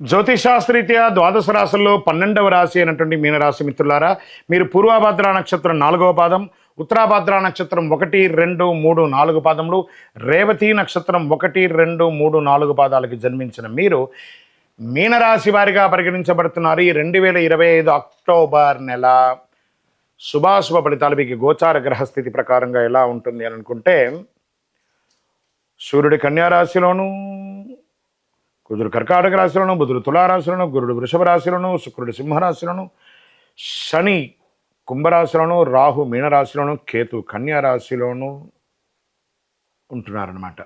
జ్యోతిషాస్త్రీత్యా ద్వాదశ రాశుల్లో పన్నెండవ రాశి అయినటువంటి మీనరాశి మిత్రులారా మీరు పూర్వభద్ర నక్షత్రం నాలుగవ పాదం ఉత్తరాభద్ర నక్షత్రం ఒకటి రెండు మూడు నాలుగు పాదములు రేవతి నక్షత్రం ఒకటి రెండు మూడు నాలుగు పాదాలకి జన్మించిన మీరు మీనరాశి వారిగా పరిగణించబడుతున్నారు ఈ రెండు వేల ఇరవై ఐదు అక్టోబర్ నెల. శుభాశుభ ఫలితాలు మీకు గోచార గ్రహస్థితి ప్రకారంగా ఎలా ఉంటుంది అని అనుకుంటే సూర్యుడి కన్యారాశిలోనూ కుదురు కర్కాటక రాశిలోను బుధుడు తులారాశిలోను గురుడు వృషభ రాశిలోను శుక్రుడు సింహరాశిలోను శని కుంభరాశిలోను రాహు మీనరాశిలోను కేతు కన్యారాశిలోను ఉంటున్నారనమాట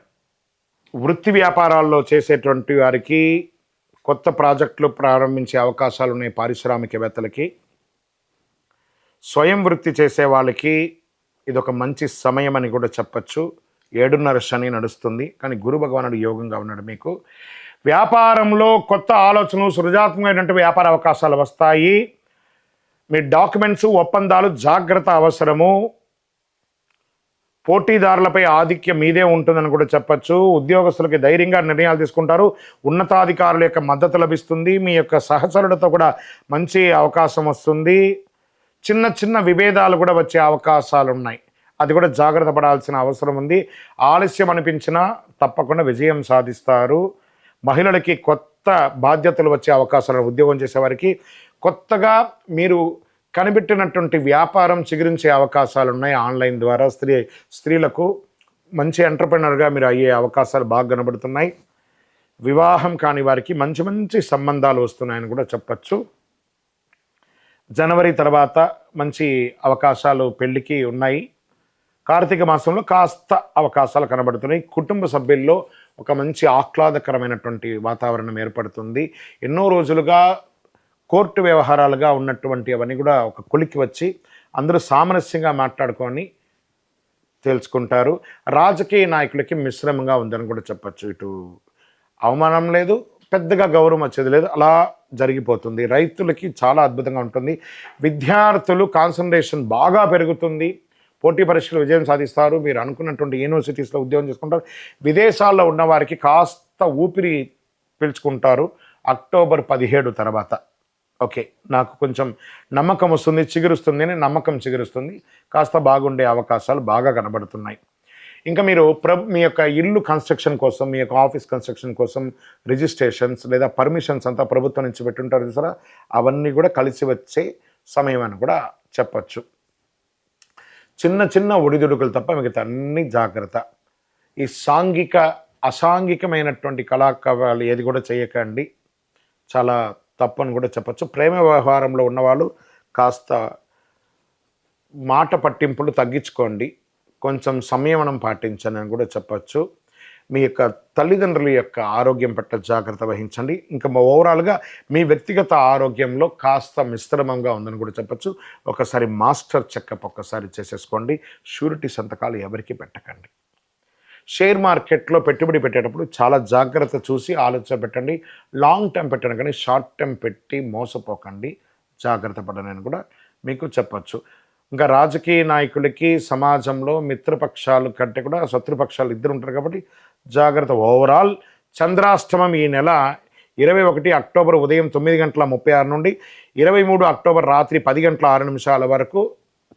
వృత్తి వ్యాపారాల్లో చేసేటువంటి వారికి కొత్త ప్రాజెక్టులు ప్రారంభించే అవకాశాలు ఉన్నాయి పారిశ్రామికవేత్తలకి. స్వయం వృత్తి చేసే వాళ్ళకి ఇదొక మంచి సమయం అని కూడా చెప్పచ్చు. ఏడున్నర శని నడుస్తుంది కానీ గురు భగవానుడు యోగంగా ఉన్నాడు మీకు. వ్యాపారంలో కొత్త ఆలోచనలు సృజాత్మకమైనటువంటి వ్యాపార అవకాశాలు వస్తాయి. మీ డాక్యుమెంట్స్ ఒప్పందాలు జాగ్రత్త అవసరము. పోటీదారులపై ఆధిక్యం మీదే ఉంటుందని కూడా చెప్పచ్చు. ఉద్యోగస్తులకి ధైర్యంగా నిర్ణయాలు తీసుకుంటారు. ఉన్నతాధికారుల యొక్క మద్దతు లభిస్తుంది. మీ యొక్క సహచరులతో కూడా మంచి అవకాశం వస్తుంది. చిన్న చిన్న విభేదాలు కూడా వచ్చే అవకాశాలు ఉన్నాయి. అది కూడా జాగ్రత్త పడాల్సిన అవసరం ఉంది. ఆలస్యం అనిపించినా తప్పకుండా విజయం సాధిస్తారు. మహిళలకి కొత్త బాధ్యతలు వచ్చే అవకాశాలు ఉద్యోగం చేసేవారికి కొత్తగా మీరు కనిపెట్టినటువంటి వ్యాపారం చిగురించే అవకాశాలు ఉన్నాయి ఆన్లైన్ ద్వారా. స్త్రీ స్త్రీలకు మంచి ఎంటర్ప్రినర్గా మీరు అయ్యే అవకాశాలు బాగా కనబడుతున్నాయి. వివాహం కాని వారికి మంచి మంచి సంబంధాలు వస్తున్నాయని కూడా చెప్పచ్చు. జనవరి తర్వాత మంచి అవకాశాలు పెళ్ళికి ఉన్నాయి. కార్తీక మాసంలో కాస్త అవకాశాలు కనబడుతున్నాయి. కుటుంబ సభ్యుల్లో ఒక మంచి ఆహ్లాదకరమైనటువంటి వాతావరణం ఏర్పడుతుంది. ఎన్నో రోజులుగా కోర్టు వ్యవహారాలుగా ఉన్నటువంటి అవన్నీ కూడా ఒక కొలికి వచ్చి అందరూ సామరస్యంగా మాట్లాడుకొని తేల్చుకుంటారు. రాజకీయ నాయకులకి మిశ్రమంగా ఉందని కూడా చెప్పచ్చు. ఇటు అవమానం లేదు పెద్దగా గౌరవం వచ్చేది లేదు అలా జరిగిపోతుంది. రైతులకి చాలా అద్భుతంగా ఉంటుంది. విద్యార్థులు కాన్సన్ట్రేషన్ బాగా పెరుగుతుంది. పోటీ పరీక్షలు విజయం సాధిస్తారు. మీరు అనుకున్నటువంటి యూనివర్సిటీస్లో ఉద్యోగం చేసుకుంటారు. విదేశాల్లో ఉన్న వారికి కాస్త ఊపిరి పీల్చుకుంటారు. అక్టోబర్ పదిహేడు తర్వాత. ఓకే. నాకు కొంచెం నమ్మకం వస్తుంది చిగురుస్తుంది అని నమ్మకం చిగురుస్తుంది. కాస్త బాగుండే అవకాశాలు బాగా కనబడుతున్నాయి. ఇంకా మీరు ప్ర మీ యొక్క ఇల్లు కన్స్ట్రక్షన్ కోసం మీ యొక్క ఆఫీస్ కన్స్ట్రక్షన్ కోసం రిజిస్ట్రేషన్స్ లేదా పర్మిషన్స్ అంతా ప్రభుత్వం నుంచి పెట్టుంటారు చూసారా? అవన్నీ కూడా కలిసి వచ్చే సమయం అని కూడా చెప్పచ్చు. చిన్న చిన్న ఒడిదుడుకులు తప్ప మిగతా అన్ని జాగ్రత్త. ఈ సాంఘిక అసాంఘికమైనటువంటి కళాకవాలు ఏది కూడా చేయకండి. చాలా తప్పని కూడా చెప్పచ్చు. ప్రేమ వ్యవహారంలో ఉన్నవాళ్ళు కాస్త మాట పట్టింపులు తగ్గించుకోండి. కొంచెం సంయమనం పాటించని కూడా చెప్పచ్చు. మీ యొక్క తల్లిదండ్రుల యొక్క ఆరోగ్యం పట్ల జాగ్రత్త వహించండి. ఇంకా ఓవరాల్గా మీ వ్యక్తిగత ఆరోగ్యంలో కాస్త మిశ్రమంగా ఉందని కూడా చెప్పచ్చు. ఒకసారి మాస్టర్ చెకప్ ఒక్కసారి చేసేసుకోండి. షూరిటీ సంతకాలు ఎవరికి పెట్టకండి. షేర్ మార్కెట్లో పెట్టుబడి పెట్టేటప్పుడు చాలా జాగ్రత్త చూసి ఆలోచన పెట్టండి. లాంగ్ టర్మ్ పెట్టండి కానీ షార్ట్ టర్మ్ పెట్టి మోసపోకండి. జాగ్రత్త పడనని కూడా మీకు చెప్పచ్చు. ఇంకా రాజకీయ నాయకులకి సమాజంలో మిత్రపక్షాలు కంటే కూడా శత్రుపక్షాలు ఇద్దరు ఉంటారు కాబట్టి జాగ్రత్త. ఓవరాల్ చంద్రాష్టమం ఈ నెల ఇరవై ఒకటి అక్టోబర్ ఉదయం తొమ్మిది గంటల ముప్పై ఆరు నుండి ఇరవై మూడు అక్టోబర్ రాత్రి పది గంటల ఆరు నిమిషాల వరకు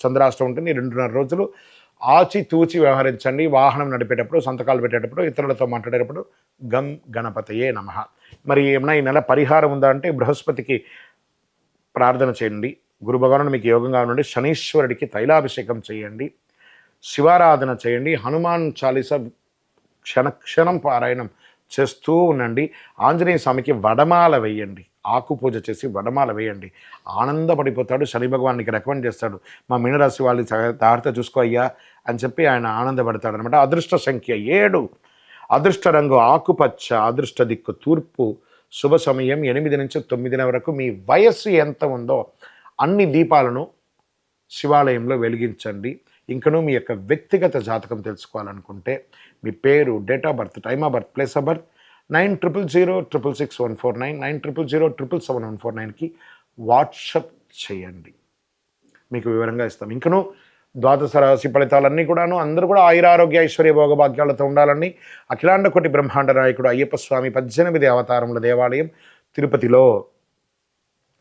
చంద్రాష్టమం ఉంటుంది. రెండున్నర రోజులు ఆచి తూచి వ్యవహరించండి. వాహనం నడిపేటప్పుడు సంతకాలు పెట్టేటప్పుడు ఇతరులతో మాట్లాడేటప్పుడు గం గణపతయే నమ. మరి ఏమైనా ఈ నెల పరిహారం ఉందా అంటే బృహస్పతికి ప్రార్థన చేయండి. గురు భగవానుడు మీకు యోగంగా ఉండండి శనీశ్వరుడికి తైలాభిషేకం చేయండి. శివారాధన చేయండి. హనుమాన్ చాలీస క్షణక్షణం పారాయణం చేస్తూ ఉండండి. ఆంజనేయ స్వామికి వడమాల వేయండి. ఆకు పూజ చేసి వడమాల వేయండి. ఆనందపడిపోతాడు. శని భగవానికి రికమెండ్ చేస్తాడు. మా మీనరాశి వాళ్ళు జాగ్రత్త చూసుకో అయ్యా అని చెప్పి ఆయన ఆనందపడతాడు అనమాట అదృష్ట సంఖ్య ఏడు. అదృష్ట రంగు ఆకుపచ్చ అదృష్ట దిక్కు తూర్పు. శుభ సమయం ఎనిమిది నుంచి తొమ్మిదిన వరకు మీ వయస్సు ఎంత ఉందో అన్ని దీపాలను శివాలయంలో వెలిగించండి. ఇంకనూ మీ యొక్క వ్యక్తిగత జాతకం తెలుసుకోవాలనుకుంటే మీ పేరు date of birth time of birth place of birth nine triple zero triple six one four nine nine triple zero triple seven one four నైన్కి వాట్సప్ చేయండి. మీకు వివరంగా ఇస్తాం. ఇంకను ద్వాదశ రాశి ఫలితాలన్నీ కూడాను అందరూ కూడా ఆయురారోగ్య ఐశ్వర్య భోగభాగ్యాలతో ఉండాలని అఖిలాండ కోటి బ్రహ్మాండ నాయకుడు అయ్యప్ప స్వామి పద్దెనిమిది అవతారముల దేవాలయం తిరుపతిలో